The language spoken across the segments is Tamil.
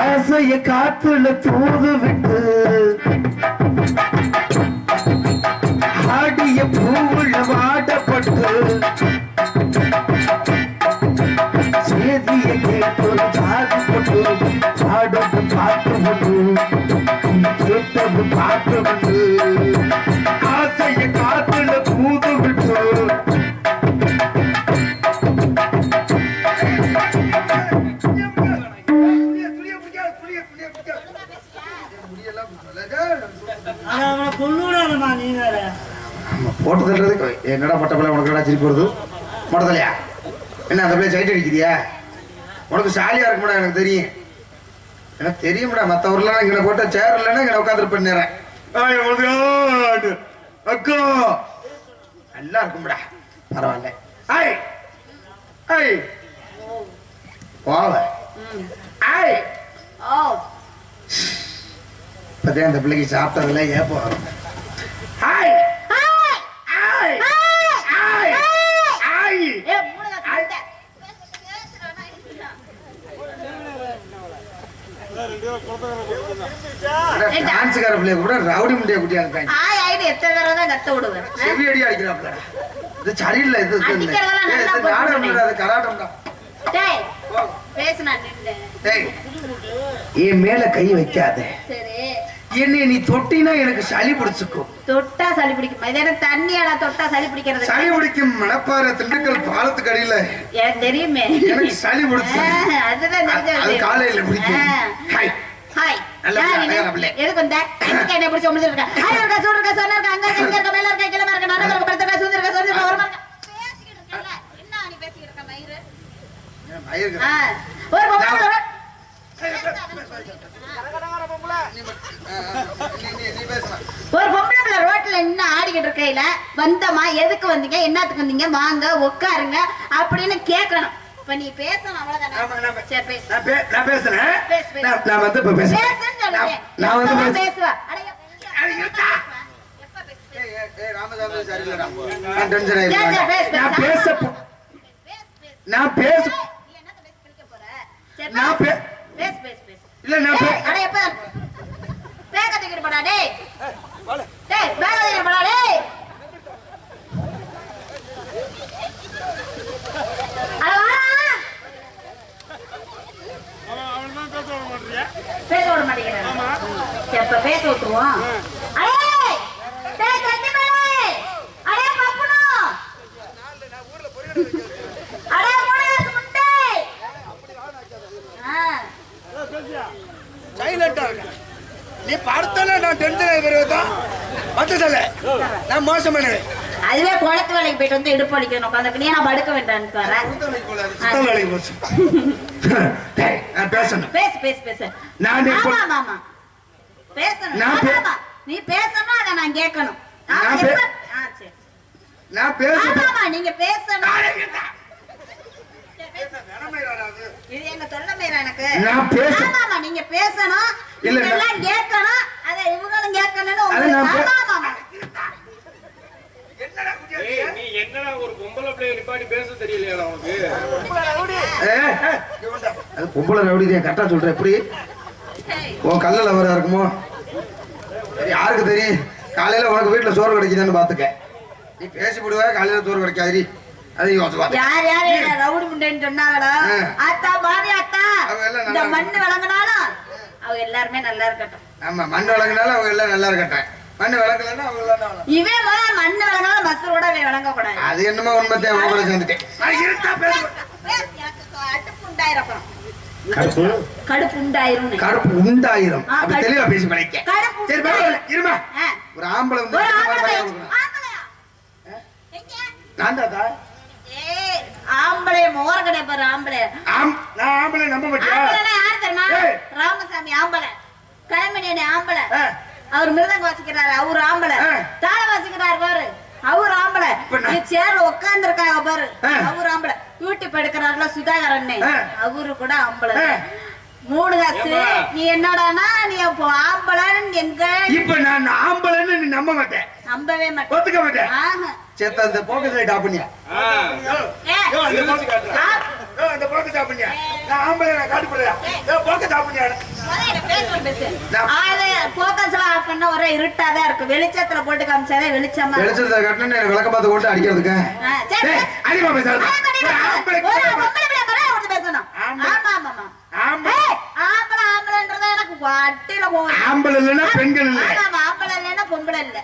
ஆசைய காத்துல தூது விட்டு ஆடிய பூ பிடிக்காது கேட்டது ஆனா வந்து காசைய காத்துல வேற ஆமா, போட்டு தள்ளுறது. என்னடா பட்ட பிள்ளை உனக்கு என்னடா சிரிப்பு வருது? போட்ட தலையா என்ன அந்த பிள்ளை சைட் அடிக்கிறியா உனக்கு சாலியா இருக்கும்டா எனக்கு தெரியும். எனக்கு தெரியும்டா மத்த ஊர்ல இங்க போட்ட சேர் இல்லைன்னா இங்க உட்காந்துருப்பேன் நேரம் அக்கா. நல்லா இருக்கும்டா. பரவாயில்ல. ஐய் ஐய் போவ. ஐய் ஓ இப்பதே அந்த பிள்ளைக்கு சாப்பிட்டதுல ஏப்போ வரும் ஐய் ஐய் ஐய் ஐய் ஏ மூணு தான் டான்ஸுக்கார பிள்ளைய கூட ரவுடி முண்டிய குட்டியா இருக்காங்க. ஆய் எத்தனை தடவை தான் கத்த விடுவேன்? செவி அடி அடிக்கிறாப்ல இது சரியில்லை இது நாடகம் அது டேய் பேசுனா டேய் என் மேல கை வைக்காத. சரி. என்னை நீ தொட்டினா எனக்கு சளி பிடிச்சுக்கும். தொட்டா சளி பிடிக்கும். இது தண்ணியாடா தொட்டா சளி பிடிக்கிறது. சளி பிடிக்கும் மணப்பாறை திண்டுக்கல் பாலத்துக்கு அடியில. எனக்கு தெரியுமே. எனக்கு சளி பிடிச்சு அதுதான். காலையில பிடிக்கும். ஹாய். ஹாய். எதுக்கு வந்த? என்னை பிடிச்சு இருக்கா, சொன்ன இருக்கா, அங்க இருக்கா, மேல இருக்கா, கீழ இருக்கா, நடுவுல இருக்கா, படுத்து. என்ன நீ பேசிக்கிட்டு இருக்க, ஆ, ஒரு ஒரு பொம்பளை ரோட்ல நின்னு ஆடிக்கிட்டு இருக்கையில வந்தமா எதுக்கு வந்தீங்க? என்னத்துக்கு வந்தீங்க? வாங்க உட்காருங்க அப்படின்னு கேட்கணும் இப்ப நீ பேசணும் அவ்வளவுதானே? நான் சரி பேசு. நான் பே- நான் பேசுறேன். பேசு, பேசு. நான் பேச- எப்ப-. எப்ப. பேசு, பேசு. நான் பேச போ- பேசு, பேசு. நான் பேச நீ என்னத்த பேசி கிழிக்க போற? சரி, நான் பேசு. பே- பேசு, பேசு, பேசு. இல்ல நான் டேய், பே- அட, எப்ப? பேக்க தூக்கிட்டு போடா, டேய். டேய், பேக்க தூக்கிட்டு போடா, டேய். அட, வாடா. பேச விட மாட்டேங்கிறாரு. எப்ப பேச விட்டுருவோம் அடே டேய் கட்டி மேலே அடே பப்புனு அடே மூணு முட்டை ஆ சைலண்டா இருக்க. நீ படுத்தல நான் நான் மோசமானவன் அதுவே குளத்து வேலைக்கு போயிட்டு வந்து இடுப்பு வலிக்கணும் உட்காந்துருக்கு நீ நான் படுக்க நான் பேசணும் பேசு பேசு பேசு நான் ஆமா பேசணும். நீ பேசணும் அதை நான் கேட்கணும் நான் நீங்க பேசணும் இது எங்க தொல்லமேரா எனக்கு? நான் பேச- ஆமா நீங்க பேசணும். இல்ல, எல்லாம் கேட்கணும். அதை இவங்களும் கேட்கணும்னு உங்களுக்கு ஆமா நீ என்னடா ஒரு பொம்பளை பிள்ளைய நிப்பாட்டி பேச தெரியலையா உனக்கு? அது பொம்பளை ரவுடி கரெக்டா சொல்றேன். எப்படி? உன் கல்லில் வர இருக்குமோ? சரி யாருக்கு தெரியும்? காலையில உனக்கு வீட்டுல சோறு கிடைக்குதான்னு பாத்துக்க நீ பேசி விடுவ காலையில சோறு கிடைக்காது அது யோசிச்சு பாத்து யார் யார் என்ன ரவுடி முண்டைன்னு சொன்னாங்களோ? ஆ. அத்தா பாவி அத்தா இந்த மண்ணு வழங்கினாலும் அவங்க எல்லாருமே நல்லா இருக்கட்டும். ஆமா மண் விளக்குனாலும் அவங்க எல்லாம் நல்லா இருக்கட்டேன் மண் அவங்க எல்லாம் இவன் மண்ணு வழங்கினாலும் கூட அவன் வழங்க கூடாது அது என்னமோ உண்மை தேவை கூட சேர்ந்துட்டேன். அடுப்பு கடுப்பு உண்டாயிரும் கருப்பு உண்டாயிரம். ஆ, அப்படி கருப்பு. தெளிவா பேசி பழைக்க கடுப்பு சரி பரவாயில்ல இருமா. ஆ. ஒரு ஆம்பளை வந்து ஒரு இந்த மாதிரி ஆம்பளை பையன் பையன். கொடுக்கணும். ஆம்பளையா? எங்க? நான் தாத்தா ஏய், ஆம்பளை மோர கடை பாரு ஆம்பளை ஆம் நான் ஆம்பளை நம்ப மாட்டியா? யாரு தெரியுமா. ராமசாமி ஆம்பளை. கலைமணி ஆம்பளை. அவர் மிருதங்க வாசிக்கிறாரு அவரு ஆம்பளை. தாள வாசிக்கிறாரு பாரு அவர் ஆம்பளை. சேர்ல உட்கார்ந்து இருக்காங்க பாரு. அவர் ஆம்பளை. யூடியூப் எடுக்கிறாருல சுதாகரன். அவரு கூட ஆம்பளை. மூணு காசு? நீ என்னடானா நீ அப்போ ஆம்பளைன்னு எங்க? இப்ப நான் ஆம்பளைன்னு நீ நம்ப மாட்டேன். நம்பவே மாட்டேன். ஒத்துக்க மாட்டேன். சேத்த அந்த போக்கஸ் லைட் ஆஃப் பண்ணியா? போக்கஸ் ஆஃப் பண்ணியா நான் ஆம்பளை நான் காட்டி போடுறேன் யோ போக்கஸ் ஆஃப் பண்ணியா முதல்ல பேசுறேன் பேசு. நான்- ஆ, இது focus எல்லாம் off பண்ணா ஒரே இருட்டாதான் இருக்கு. வெளிச்சத்துல போட்டு காமிச்சாதான் வெளிச்சமா இருக்கும். வெளிச்சத்தை கட்டின விளக்க பார்த்து கொண்டு அடிக்கிறதுக்கு. அடிமா பேசாத. ஆம்பளை இல்லைன்னா பெண்கள் இல்லை. ஆமா, ஆமா, ஆம்பளை இல்லைன்னா பொம்பளை இல்ல.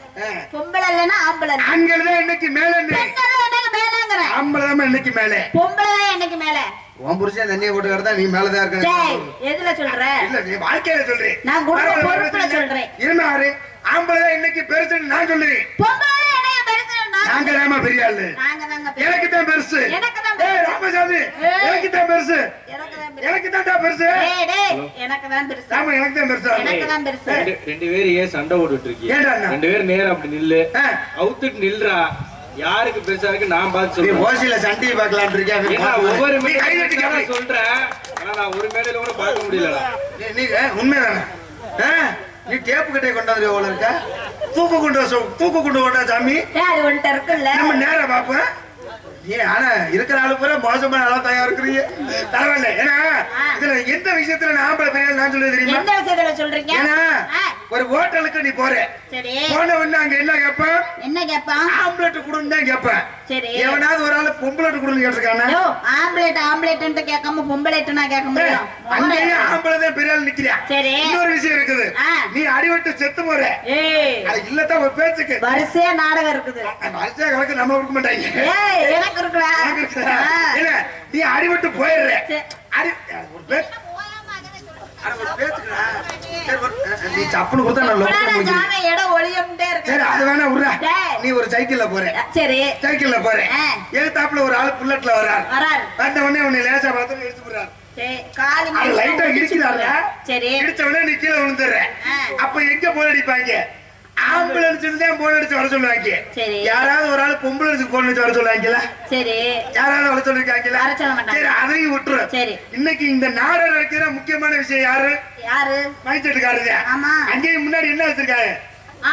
பொம்பளை இல்லைன்னா ஆம்பளை இல்ல. ஆண்கள் தான் இன்னைக்கு மேல பெண்கள் மேலங்கிறேன். ஆம்பளை தான் இன்னைக்கு மேல பொம்பளை தான் என்னைக்கு மேல. உன் புருஷன் தண்ணியை போட்டு கிடந்தா நீ மேலதான் இருக்க எதுல சொல்ற? இல்ல நீ வாழ்க்கையில சொல்றேன் நான் குடும்ப பொறுப்புல சொல்றேன். இருந்தாரு ஆம்பளை தான் இன்னைக்கு பெருசுன்னு நான் சொல்லுவேன் தான் பெரிய ஆளு பெருசு. எனக்கு தான் பெருசு எனக்கு தான் ஏய் பெருசு. ராமசாமி. எனக்கு தான் பெருசு எனக்கு தான் பெருசு. எனக்கு தான் பெருசு டேய், டேய், எனக்கு தான் பெருசு. ஆமா எனக்கு தான் பெருசு எனக்கு தான் பெருசு. ரெண்டு பேரும் ஏன் சண்டை போட்டுட்டு இருக்கீங்க? ரெண்டு பேரும் நேரம் அப்படி நில்லு. அவுத்துட்டு நில்றா யாருக்கு பெருசா இருக்கு? நான் பார்த்து நீ சொல்றேன். ஓசியில சண்டையை பார்க்கலாம் இருக்கியா ஏன்னா ஒவ்வொரு மேடையில. சொல்றேன். ஆனா நான் ஒரு மேடையில கூட பார்க்க முடியலடா. நீ- உண்மைதானே? நீ டேப்பு கட்டையை கொண்டாந்து எவ்வளவு இருக்க? தூக்கு கொண்டு தூக்கு கொண்டு வாடா சாமி? நம்ம நேரம் பாப்போம் ஏ ஆனா இருக்கிற ஆளு பூரா மோசமான ஆளா தயார் இருக்கிறீங்க. பரவாயில்ல. ஏன்னா இதுல எந்த விஷயத்துல நான் பெரிய நான் சொல்ல தெரியுமா? எந்த விஷயத்துல சொல்றீங்க? ஏன்னா ஒரு ஹோட்டலுக்கு நீ போற. போன உடனே அங்க என்ன கேட்பான்? என்ன கேப்பான் ஆம்பளெட் கொடுன்னு தான் கேட்பேன். சரி. எவனாவது ஒரு ஆளு பொம்பளெட் கொடுன்னு கேட்டிருக்கானா? யோ ஆம்பளேட் ஆம்பளேட்ன்ட்டு கேட்காம பொம்பளேட் நான் கேட்க முடியும். அங்கேயும் ஆம்பளை தான் பெரிய ஆள் நிக்கிறியா? சரி. இன்னொரு விஷயம் இருக்குது. நீ அடிபட்டு செத்து போற. அது இல்லத்தான் ஒரு பேச்சுக்கு. வரிசையா நாடகம் இருக்குது. மனுஷன் கணக்கு நம்ம கொடுக்க மாட்டாங்க. எனக்கு இருக்குடா. இல்ல நீ அடிபட்டு போயிடுற. அடி ஒரு பேச்சு அட, ஒரு பேச்சுக்குடா. சரி, ஒரு- நீ சப்புன்னு கொடுத்தா நான் முடிஞ்சு ஜாம இடம் ஒளியம்ட்டே சரி இருக்கேன் அது வேணா டேய். நீ ஒரு சைக்கிள்ல போற. சரி. சைக்கிள்ல போற. ஆ. எதிர்த்தாப்புல ஒரு ஆளு புல்லட்ல வர்றாரு. வராரு வந்த உடனே உன்னை லேசா பார்த்து சரி காலி அது லைட்டா இடிக்கிறாங்க சரி. இடிச்ச உடனே நீ கீழே விழுந்துடுற. அப்ப எங்க போன் அடிப்பாங்க ஆம்புலன்ஸ் தான் போன் அடிச்சு வர சொல்லுவாங்க. யாராவது ஒரு ஆள் பொம்புலன்ஸுக்கு போன் அடிச்சு வர சொல்லுவாங்கல்ல? சரி. யாராவது வர சொல்லிருக்காங்களா வர சொல்ல மாட்டாங்க. சரி அதையும் விட்டுரு. இன்னைக்கு இந்த நாடகம் நடக்கிற முக்கியமான விஷயம் யாரு? யாரு? மைச்செட்டுக்காரங்க ஆமா. அங்கேயும் முன்னாடி என்ன வச்சிருக்காங்க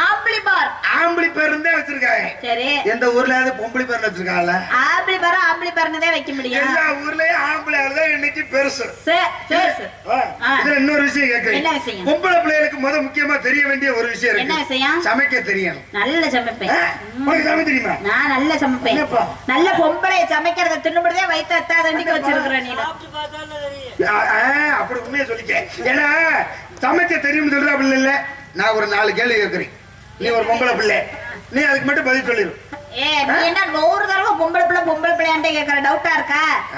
ஆம்பளி பார். ஆம்பளி பேர் இருந்தா வச்சிருக்காங்க. சரி. எந்த ஊர்லயாவது பொம்பளை பேர் வச்சிருக்காங்கல்ல? ஆம்பளி பார் ஆம்பளி பார்னதே வைக்க முடியும். எல்லா ஊர்லயும் ஆம்பளை தான் இன்னைக்கு பெருசு. இதுல இன்னொரு விஷயம் கேக்குறேன் என்ன விஷயம்? பொம்பளை பிள்ளைகளுக்கு முத முக்கியமா தெரிய வேண்டிய ஒரு விஷயம் என்ன இருக்கு விஷயம்? சமைக்க தெரியணும். நல்ல சமைப்பேன். உனக்கு சமைக்க தெரியுமா? நான் நல்ல சமைப்பேன்? நல்ல பொம்பளை சமைக்கிறத தின்னுபடியே வயிற்று அத்தாதண்டிக்கு வச்சிருக்கிற நீ தெரியும்? அப்படி உண்மையை சொல்லிக்க. ஏன்னா சமைக்க தெரியும் சொல்ற அப்படி இல்ல. நான் ஒரு நாலு கேள்வி கேட்கறேன். நீ ஒரு பொம்பளை பிள்ளை. நீ அதுக்கு மட்டும் பதில் சொல்லிடு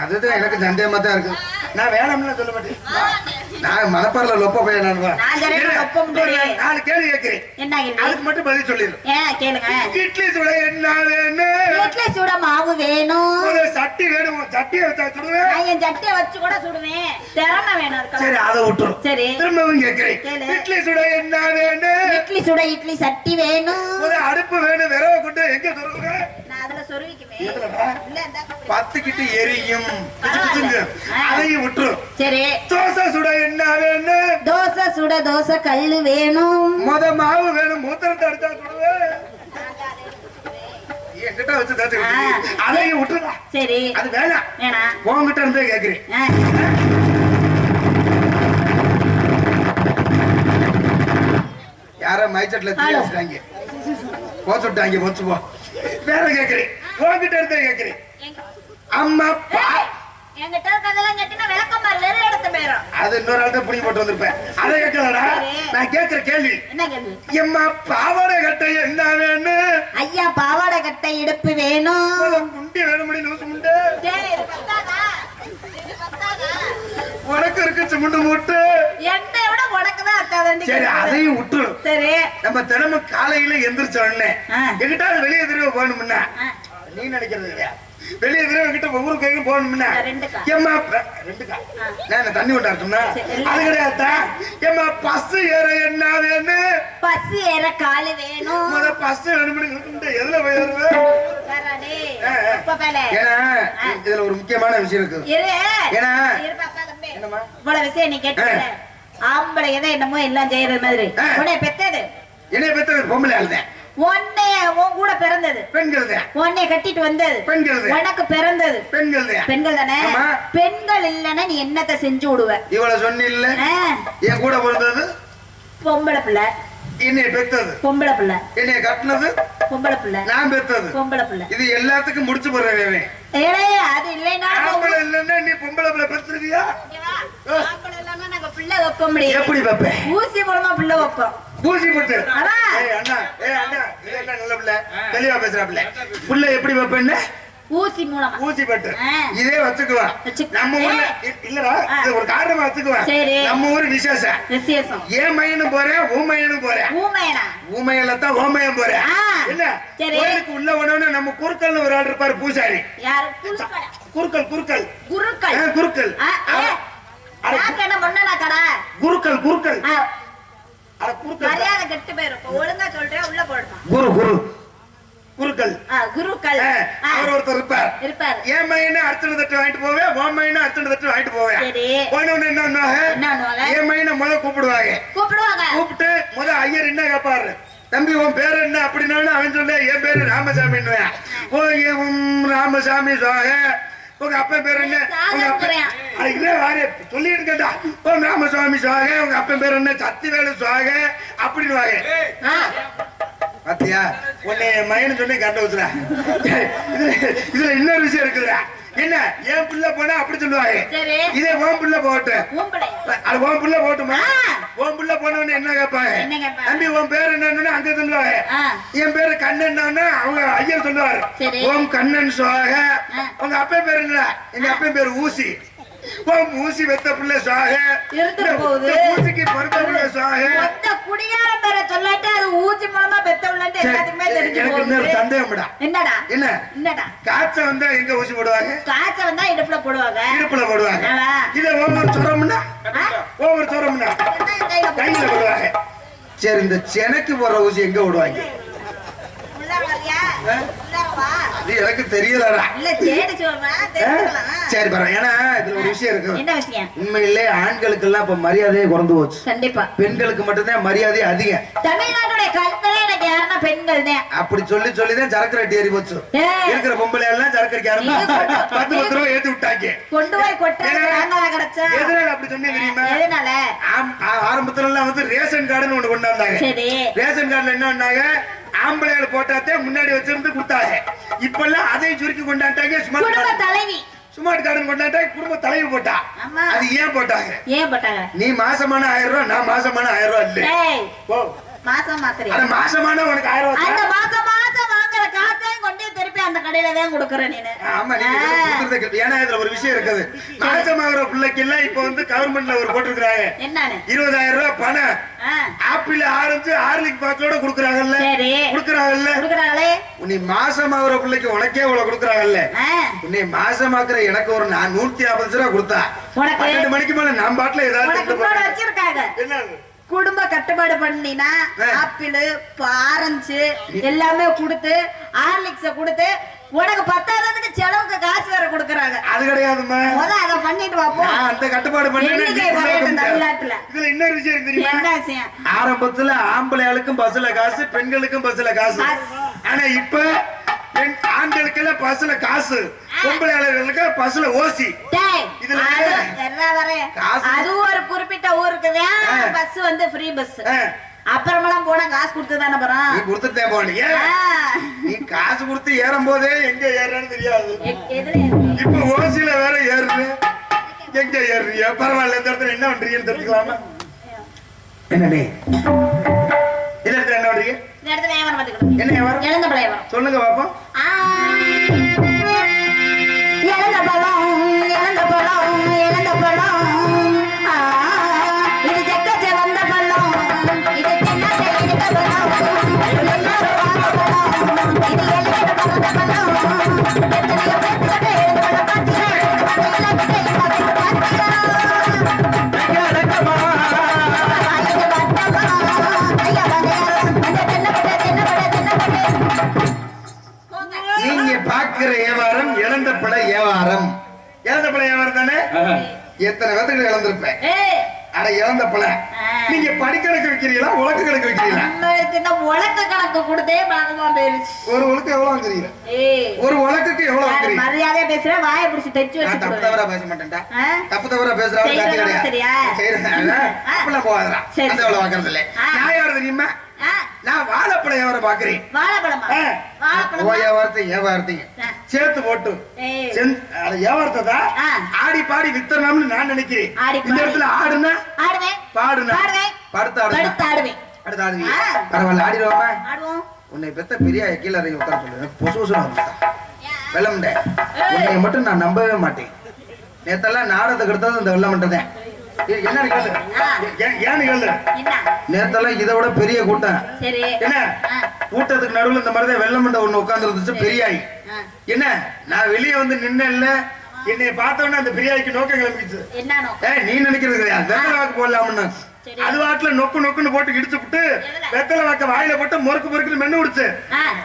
அதுதான் எனக்கு சந்தேகமா தான் இருக்கு. நான் வேணாம்னு சொல்ல மாட்டேன். நான் மனப்பாரில் லொப்ப முடியாது. நாலு கேள்வி கேட்கிறேன். அதுக்கு மட்டும் பதில் சொல்லிடு. ஏன் கேளுங்க? இட்லி சுட என்ன? வேணும் வீட்டுல சுட மாவு வேணும். ஒரு சட்டி வேணும். சட்டியை வச்சா சுடுவேன். நான் என் சட்டியை வச்சு கூட சுடுவேன். திறமை வேணும் சரி. அதை விட்டுரும். சரி. திரும்பவும் கேட்கிறேன். இட்லி சுட என்ன? வேணும் இட்லி சுட இட்லி சட்டி வேணும். ஒரு அடுப்பு வேணும். விரவ கொண்டு எங்க சொல்லுங்க இந்தா. பத்துக்கிட்டு எரியும். அதையும் விட்டுரும் சரி. தோசை சுட என்ன வேணும்? தோசை சுட தோசை கல்லு வேணும். முத மாவு வேணும். மூத்திரத்தை அடிச்சா சுடுவேன் என்கிட்ட வச்சு தச்சு. அதையும் விட்டுறா சரி. அது வேணாம். வேணாம் உங்ககிட்ட இருந்தே கேக்குறேன். யாரோ மைச்சட்ல தீ ஹலோ. வச்சுட்டாங்க போச்சு விட்டாங்க. போச்சு போ. வேற கேக்குறேன். உங்ககிட்ட இருந்தே கேக்குறேன். அம்மா பா. ஏய், என்கிட்ட இருக்கிறதெல்லாம் கேட்டீங்கன்னா விளக்கம் பாரு எடுத்து போயிடும் அது இன்னொரு ஆள்கிட்ட புடி போட்டு வந்திருப்பேன். அதை கேட்கலடா. நான் கேள்வி. என்ன கேள்வி? எம்மா பாவாடை கட்டை என்ன வேணும்? ஐயா பாவாடை கட்டை இடுப்பு வேணும். முண்டு பத்தாதா? இது பத்தாதா? உனக்கு இருக்கு சிமுண்டு மூட்டு. என்னை சரி. அதையும் விட்டுரு சரி நம்ம தினமும் காலையில எந்திரிச்ச உடனே. எங்கிட்டாவது வெளியே திரும்ப போகணும்னா நீ நினைக்கிறது இல்லையா வெளியே திரும்ப கிட்ட ஒவ்வொரு கைக்கும் போகணும்னா ரெண்டு கா. ஏம்மா ப- ரெண்டு கா நான் என்ன தண்ணி சரி. அது கிடையாதா பஸ் ஏற என்ன வேணும் பஸ் ஏற காலு வேணும் முத பஸ் வேணும்னு எதுல. ஏன்னா இதுல ஒரு முக்கியமான விஷயம் இருக்கு இரு. ஏன்னா? இரு பாப்பா தம்பி. என்னம்மா? இவ்வளவு விஷயம் நீ கேட்ட ஆம்பளை எதை என்னமோ எல்லாம் செய்யறது மாதிரி. ஆ. உன்னை பெத்தது. என்னைய பெற்ற பொம்பளை ஆளுதான் உன்னைய உன் கூட பிறந்தது. பெண்கள் தான். உன்னை கட்டிட்டு வந்தது. பெண்கள் தான். உனக்கு பிறந்தது. பெண்கள் தான். பெண்கள் தானே. பெண்கள் இல்லைன்னா நீ என்னத்தை செஞ்சு விடுவ? இவ்வளவு சொன்னில்ல. என் கூட பிறந்தது. பொம்பளை பிள்ளை. என்னைய பெத்தது. பொம்பளை பிள்ளை. என்னைய கட்டினது. பொம்பளை பிள்ளை. நான் பெத்தது. பொம்பளை பிள்ளை. இது எல்லாத்துக்கும் முடிச்சு போடுறேன் ஏலே அது இல்லைன்னா ஆம்பளை இல்லைன்னா நீ பொம்பளை பிள்ளை பெற்றிருக்கியா இங்க வா. ஆம்பளை இல்லாம நாங்க பிள்ளை வைக்க முடியாது. எப்படி வைப்பேன் ஊசி மூலமா பிள்ளை வைப்போம். பூசி போட்டு. ஏய் அண்ணா ஏய் அண்ணா இது என்ன நல்ல பிள்ளை? தெளிவா பேசுற பிள்ளை புள்ள எப்படி வைப்பேன்னு? ஊசி மூலமா. ஊசி பட்டு. இதே வச்சுக்குவா. வச்சுக்க. நம்ம ஊர்ல இல்லடா. இது ஒரு காரணமா வச்சுக்குவா. சரி. நம்ம ஊரு விசேஷம். விசேஷம். ஏன் மையனும் போறேன் உன் மையனும் போறேன் ஊமையனா ஊமையில தான் ஓமையம் போறேன். கோயிலுக்கு உள்ள உடனே நம்ம குறுக்கல்னு ஒரு ஆள் இருப்பாரு பூசாரி. குருக்களா? குருக்கள் குருக்கள். குருக்கள். குருக்கள். குருக்கள் மரியாதை கெட்டு ஒழுங்கா சொல்றேன் உள்ள போடுமா குரு குரு. குருக்கள். குருக்கள். அவர் ஒருத்தர் இருப்பார். இருப்பாரு. என் மையனை தட்டு வாங்கிட்டு போவேன் உன் மையனை தட்டு வாங்கிட்டு போவேன் சரி. போன உடனே என்ன என் மையனை கூப்பிடுவாங்க. கூப்பிடுவாங்க. கூப்பிட்டு முத ஐயர் என்ன கேட்பாரு தம்பி உன் பேர் என்ன அப்படின்னாலும் அவன் சொல்ல என் பேரு ராமசாமின்னு ஓ உம் ராமசாமி சுவாக உங்க அப்பா பேர் என்ன? உங்க அப்பா சாகரபுரம். அது இல்ல வாரு சொல்லிட்டு கேட்டா ஓ ராமசுவாமி சுவாக உங்க அப்பா பேர் என்ன? சத்திவேலு சுவாக அப்படின்னு வாங்க பாத்தியா? உன்னை சொன்னே கண்ட வச்சுடா இதுல இதுல இன்னொரு விஷயம் இருக்குதுடா. என்ன? என் பிள்ளை போனா அப்படி சொல்லுவாங்க. இதே உன் பிள்ளை போட்டு ஊம்பளை அது உன் பிள்ளை ஆ. உன் பிள்ளை போனவன என்ன கேட்பாங்க? தம்பி உன் பேர் என்னன்னு அங்க சொல்லுவாங்க. என் பேரு கண்ணன்னா அவங்க ஐயர் சொல்லுவாரு. ஓம் கண்ணன் சுவாக. ஆ. உங்க அப்பா பேரு என்ன எங்க அப்பா பேரு ஊசி. ஓம் ஊசி வெத்த பிள்ளை சுவாக. இருந்துட்டு போகுது. ஊசிக்கு பொறுத்த பிள்ளை சுவாக. மொத்த குடியாரம் பேரை சொல்லாட்டி அது ஊசி மூலமா பெத்த சரி, எல்லாத்துக்குமே தெரிஞ்சு எனக்கு இன்னொரு போகுது. சந்தேகம்டா என்னடா? என்ன? என்னடா? காய்ச்ச வந்தா எங்க ஊசி போடுவாங்க? காய்ச்ச வந்தா இடுப்புல போடுவாங்க. இடுப்புல போடுவாங்க. இத ஒவ்வொரு சொரம்னா? ஒவ்வொரு சொரம்னா? கையில போடுவாங்க. சரி இந்த செனக்கு போடுற ஊசி எங்க விடுவாங்க? அது எனக்கு தெரியலடா சரி பரவாயில்ல ஏன்னா இதுல ஒரு விஷயம் இருக்கு. உண்மையிலே ஆண்களுக்கு எல்லாம் இப்ப மரியாதையே குறைந்து போச்சு. கண்டிப்பா. பெண்களுக்கு மட்டும்தான் மரியாதை அதிகம். தமிழ்நாட்டுடைய கல்வியே எனக்கு யாருன்னா பெண்கள் தான் அப்படி சொல்லி சொல்லிதான் சரக்கு ரேட்டு ஏறி போச்சு. இருக்கிற பொம்பளை எல்லாம் சரக்கு கொண்டு- பத்து பத்து ரூபாய் ஏத்தி விட்டாங்க. கொண்டு போய் கொட்ட நாங்களா கிடைச்சா? எதனால அப்படி சொன்னீங்க தெரியுமா? எதனால? ஆரம்பத்துல எல்லாம் வந்து ரேஷன் கார்டுன்னு ஒண்ணு கொண்டு வந்தாங்க சரி. ரேஷன் கார்டுல என்ன பண்ணாங்க? ஆம்பளையால போட்டாத்தே முன்னாடி வச்சிருந்து கொடுத்தாங்க. இப்ப எல்லாம் அதையும் சுருக்கி கொண்டாட்டாங்க குடும்ப தலைவி. ஸ்மார்ட் கார்டுன்னு கொண்டாட்டாங்க குடும்ப தலைவி போட்டா. அது ஏன் போட்டாங்க? ஏன் போட்டாங்க? நீ மாசமான ஆயிரம் ரூபாய் நான் மாசமான ஆயிரம் ரூபாய் இல்ல. மாசம் மாத்திரை அது மாசமான உனக்கு ஆயிரம் அந்த. மாசம் மாசம் வாங்குற காசையும் கொண்டு திருப்பி அந்த கடையில தான் கொடுக்குற நீனு. ஆமா. ஏன்னா இதுல ஒரு விஷயம் இருக்குது. மாசமாகிற பிள்ளைக்கு எல்லாம் இப்ப வந்து கவர்மெண்ட்ல ஒரு போட்டிருக்கிறாங்க. என்னன்னு? இருபதாயிரம் ரூபாய் பணம். ஆப்பிள் ஆரஞ்சு ஆர்லிக் பாக்கோட குடுக்குறாங்கல்ல. குடுக்குறாங்கல்ல. கொடுக்குறாங்களே. நீ மாசமாகிற பிள்ளைக்கு உனக்கே இவ்வளவு குடுக்குறாங்கல்ல. உன்னை மாசமாக்குற எனக்கு ஒரு நான் நூத்தி நாற்பது ரூபா கொடுத்தா? பன்னெண்டு மணிக்கு மேல நான் பாட்டுல ஏதாவது என்ன குடும்ப கட்டுப்பாடு பண்ணினா. ஆப்பிள் ஆரஞ்சு எல்லாமே கொடுத்து ஹார்லிக்ஸ கொடுத்து உனக்கு பத்தாததுக்கு செலவுக்கு காசு வேற கொடுக்கறாங்க. அது கிடையாதும்மா. முத அத பண்ணிட்டு வாப்போம் அந்த கட்டுப்பாடு பண்ணி எண்ணிக்கை குறையட்டும் தமிழ்நாட்டுல. இதுல இன்னொரு விஷயம் தெரியுமா? என்ன விஷயம்? ஆரம்பத்துல ஆம்பளையாளுக்கும் பஸ்ல காசு பெண்களுக்கும் பஸ்ல காசு. ஆனா இப்ப ஆண்களுக்கு எல்லாம் பஸ்ல காசு பொம்பளையாளர்களுக்கு பஸ்ல ஓசி. இதுல அது வர்றா வரேன். காசு. அது ஒரு குறிப்பிட்ட ஊருக்கு ஆ. தான் பஸ் வந்து ஃப்ரீ பஸ் அப்புறமெல்லாம் போனா காசு கொடுத்து தானே போறோம். நீ கொடுத்துட்டே போனீங்க நீ. காசு கொடுத்து ஏறும் போதே எங்க ஏறன்னு தெரியாது? இப்ப ஓசில வேற ஏறுது. எங்க ஏறுறியா? பரவாயில்ல இந்த இடத்துல என்ன பண்றீங்கன்னு தெரிஞ்சுக்கலாமா? என்னண்ணே இந்த இடத்துல என்ன பண்றீங்க? இந்த இடத்துல வியாபாரம் என்ன வியாபாரம்? சொல்லுங்க பாப்போம். நீங்க பாக்குற வியாபாரம் இழந்த பட வியாபாரம் இழந்த பட வியாபாரம் தானே? எத்தனை பேத்துக்கு இழந்திருப்பேன். ஆனா இழந்த பழம் நீங்க படிக்கணக்கு வைக்கிறீங்களா உலக கணக்கு வைக்கிறீங்களா? நம்மளுக்கு இந்த உலக்க கணக்கு கொடுத்தே பழக்கமா போயிருச்சு. ஒரு உலக்கு எவ்வளவு வாங்குறீங்க ஒரு உலக்குக்கு எவ்வளவு வாங்குறீங்க மரியாதையா பேசுற? வாயை பிடிச்சி தைச்சு தப்பு தவறா பேச மாட்டேன்டா. ஆ? தப்பு தவறா சரியா? போகாதடா. அந்த எவ்வளவு வாங்குறது இல்ல யாரு தெரியுமா? நான் வாழைப்பழம் வியாபாரம் பாக்குறேன். வாழைப்பழமா? ஆ. வாழைப்பழமா? ஓ வியாபாரத்தை வியாபாரத்தைங்க ஆ. சேர்த்து போட்டு. வியாபாரத்தை தான். ஆடி பாடி வித்தனம்னு நான் நினைக்கிறேன். இந்த. இடத்துல ஆடுனா? பாடுனா? படுத்து ஆடுவேன். அடுத்து ஆடுவீங்க. ஆ. பரவாயில்ல ஆடிடுவாமா? உன்னை பெத்த பெரிய கீழே இறங்கி உட்கார சொல்லு. பொசு பொசு வெள்ளம்ட உன்னை மட்டும் நான் நம்பவே மாட்டேன். நேத்தெல்லாம் நாடகத்துக்கு எடுத்தது இந்த வெள்ளமன்றதேன் என்ன கேளு ஏன் ஏன்னு கேளு? நேத்தெல்லாம் இதை விட பெரிய கூட்டம். என்ன? கூட்டத்துக்கு நடுவுல இந்த மாதிரிதான் வெள்ளமண்ட ஒண்ணு உட்கார்ந்து இருந்துச்சு பெரியாய். என்ன? நான் வெளியே வந்து நின்னேன்ல என்னை பார்த்தவொடனே அந்த பெரியாய்க்கு நோக்கம் கிளம்பிச்சு. நீ நினைக்கிறது கிடையாது. வெத்தலை வாக்கு போடலாம்னு. அது வாட்டுல நொக்கு நொக்குன்னு போட்டு இடிச்சு விட்டு? வெத்தலை வாக்க வாயில போட்டு முறுக்கு முறுக்குன்னு மென்னு விடுச்சு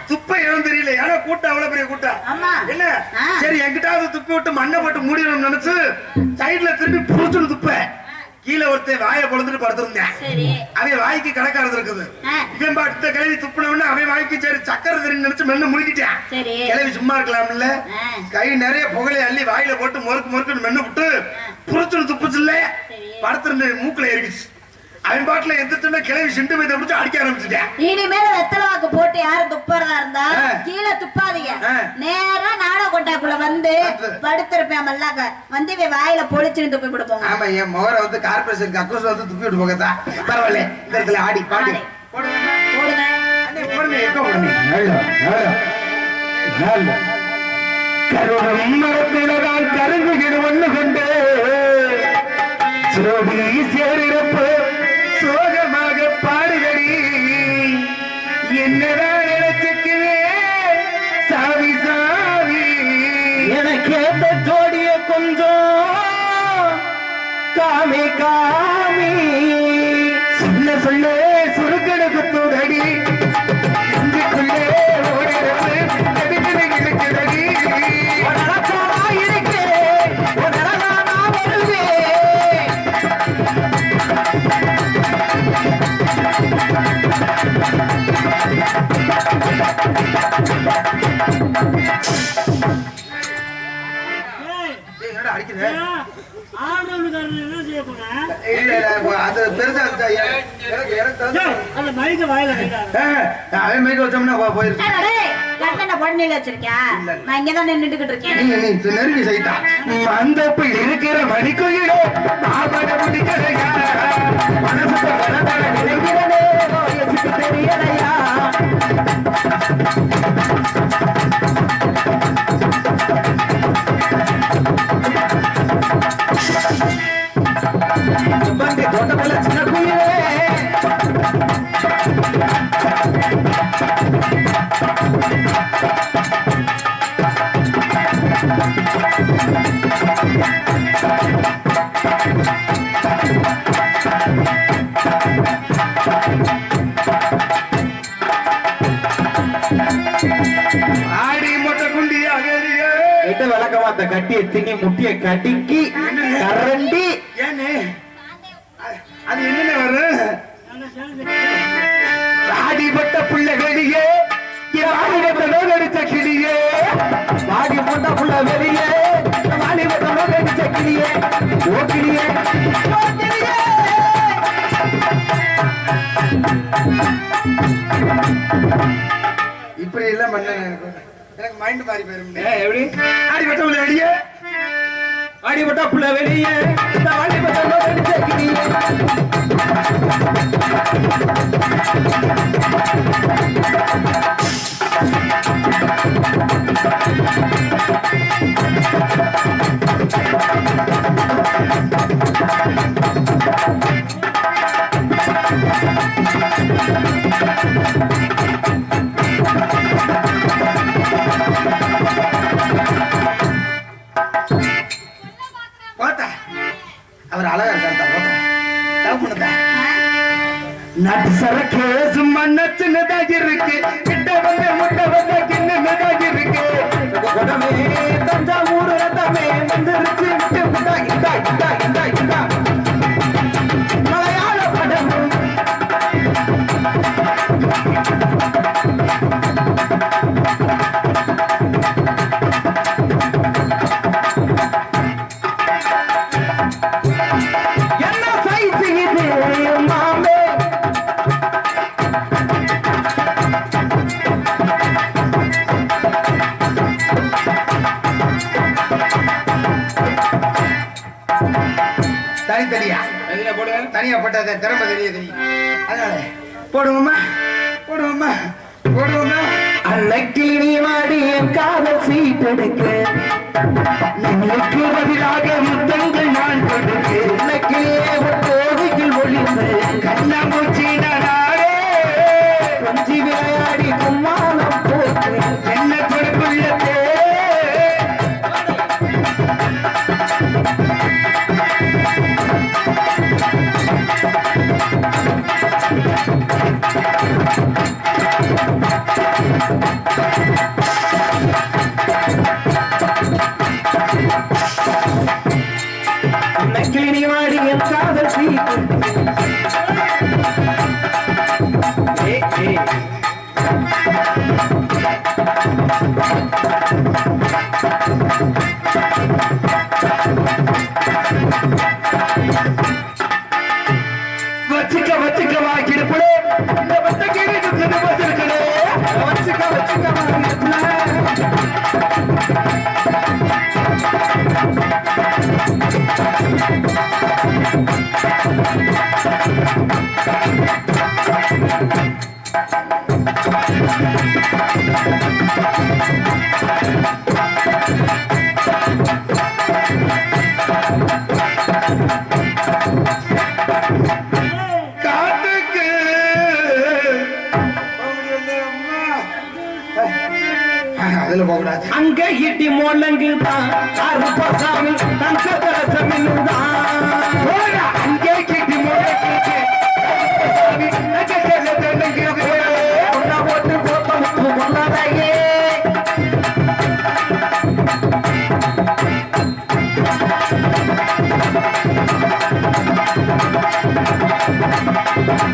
துப்ப ஏன் தெரியல. ஏன்னா கூட்டம் அவ்வளவு பெரிய கூட்டம். என்ன? ஆ. சரி என்கிட்டாவது துப்பி விட்டு மண்ணை போட்டு மூடிடணும்னு நினைச்சு சைடுல திரும்பி புடிச்சுன்னு துப்ப கீழே ஒருத்தன் வாயை பொழுதுட்டு படுத்திருந்தேன். அவன் வாய்க்கு கணக்கானது இருக்குது. இவன் பாட்டு கிளவி துப்புனவன அவன் வாய்க்கு சரி சக்கரை தெரிஞ்சு நினைச்சு மென்னு முழுகிட்டான் கிளவி சும்மா இருக்கலாம்ல. கை நிறைய புகழை அள்ளி வாயில போட்டு முறுக்கு முறுக்குன்னு மென்னு விட்டு புரிச்சுன்னு துப்புச்சுல்ல. சரி. படுத்திருந்து மூக்குல எரிக்குச்சு அவன் பாட்டுல எந்திரிச்சுன்னா கிளவி சிண்டு போய் பிடிச்சு அடிக்க ஆரம்பிச்சுட்டேன். இனிமேல வெத்தலை வாக்கு போட்டு யாரும் துப்புறதா இருந்தா. கீழே துப்பாதீங்க. நேரா நாடக கொட்டாக்குள்ள வந்து. படுத்திருப்பேன் மல்லாக்க. வந்து இவன் வாயில பொழிச்சுன்னு துப்பி கொடுப்போம் ஆமா என் முகரை வந்து கார்பரேஷன் கக்கூஸ் வந்து துப்பி விட்டு போகத்தா பரவாயில்ல இந்த இடத்துல ஆடி பாடி. போடுங்க. போடுங்க எங்க போடுங்க? கருணம் மரத்தில்தான் கருங்குகிடு ஒண்ணு கொண்டு. சோடி சேரிழப்பு காமி காமி. சொல்ல சொல்ல சுருக்கெடுக்கு தூடடி. நெஞ்சுக்குள்ளே ஓடிறது தடுக்கிறது இருக்கிற மணிக்குயிலே மனசுக்கு தெரியலையா? எட்டு விளக்கமாத்த கட்டிய திணி முட்டிய கடிக்கி கரண்டி? அது என்னென்ன வரும் அந்த ஆடிப்பட்ட புள்ள வெளியே ஆடிப்பட்ட நோகடிச்ச கிளியே. ஆடிப்பட்ட புள்ள வெளியே ஆடிப்பட்ட நோகடிச்ச கிளியே. ஓ கிளியே. ஓ கிளியே இப்படி எல்லாம் பண்ண எனக்கு மைண்ட் மாறி போயிரும் எப்படி? அடிபட்ட உள்ள வெளியே. அடிபட்ட புள்ள வெளியே. ஆடிப்பட்ட பட்டத திறமை தெரியுது. அதனால போடுவோமா? போடுவோமா? போடுவோமா? அன்னைக்கு நீ வாடி என் காதல் சீட்டெடுக்க நினைக்கு பதிலாக முத்தங்கள் நான் கொடுக்க. இன்னைக்கு அதுல போக கூடாது அங்க இட்டி மோலங்கு தான் அருப்பசாமி தங்கதரசம்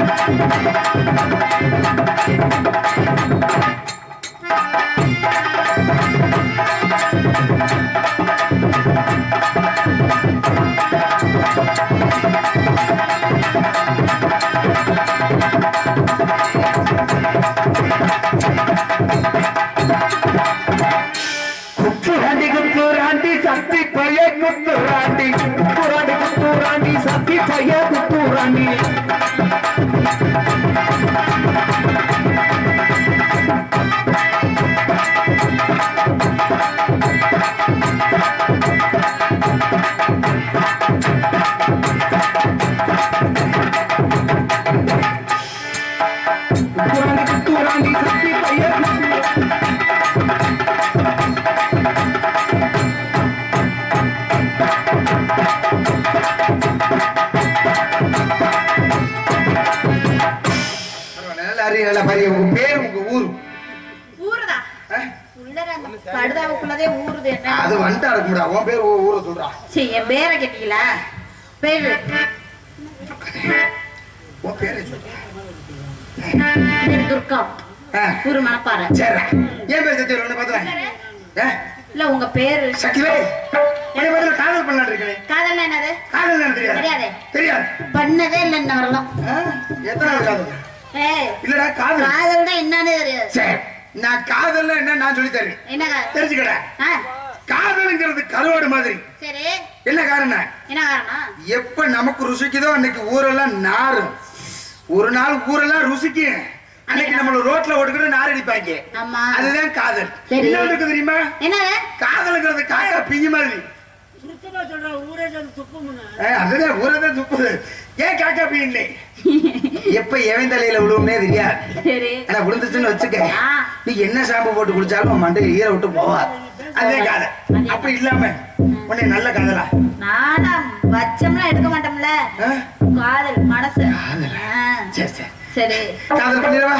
Thank you. அது வந்துட்டா இருக்க முடியாது உன் பேர் ஊரை சொல்றா. சரி என் பேரை கேட்டீங்களா? பேரு? உன் பேரை சொல்றா. துர்கா ஆ, ஊரு மணப்பாறை சரிடா. ஏன் பேர் சத்தியம் ஒண்ணு பாத்துறேன் ஏ இல்ல உங்க பேரு சக்திவே காதல் பண்ணலாட்டு இருக்கேன். காதல்னா என்னது? காதல் என்ன தெரியாது? தெரியாதே. தெரியாது. பண்ணதே இல்லை இன்ன வரலாம்? எத்தனை காதல்? இல்லடா காதல். காதல்னா என்னன்னு தெரியாது. சரி நான் காதல்னா என்ன நான் சொல்லி தரேன். என்ன காதல்? தெரிஞ்சுக்கடா. காதலுங்கிறது கருவாடு மாதிரி. சரி. என்ன காரணம்? என்ன காரணம்? எப்ப நமக்கு ருசிக்குதோ அன்னைக்கு ஊரெல்லாம் நாரும். ஒரு நாள் ஊரெல்லாம் ருசிக்கும் அன்னைக்கு நம்மள ரோட்ல ஓட்டுக்கிட்டு நார் அடிப்பாங்க. ஆமா. அதுதான் காதல். சரி. இன்னொருக்கு தெரியுமா? என்னது? காதலுங்கிறது காக்கா பிஞ்சு மாதிரி. சுத்தமா சொல்ற ஊரே அதுதான் ஊரதான் துப்புது. ஏன் காக்கா பிஞ்சு எப்ப எவன் தலையில விழுவும்னே தெரியாது. ஆனா விழுந்துச்சுன்னு வச்சுக்க. நீ என்ன ஷாம்பு போட்டு குளிச்சாலும் மண்டையில ஈர விட்டு போவாது அதே காதல். அப்படி இல்லாம உன்னை நல்ல காதலா? நானா வச்சம்லாம் எடுக்க மாட்டோம்ல? காதல் மனசு. சரி சரி. காதல் பண்ணிடவா?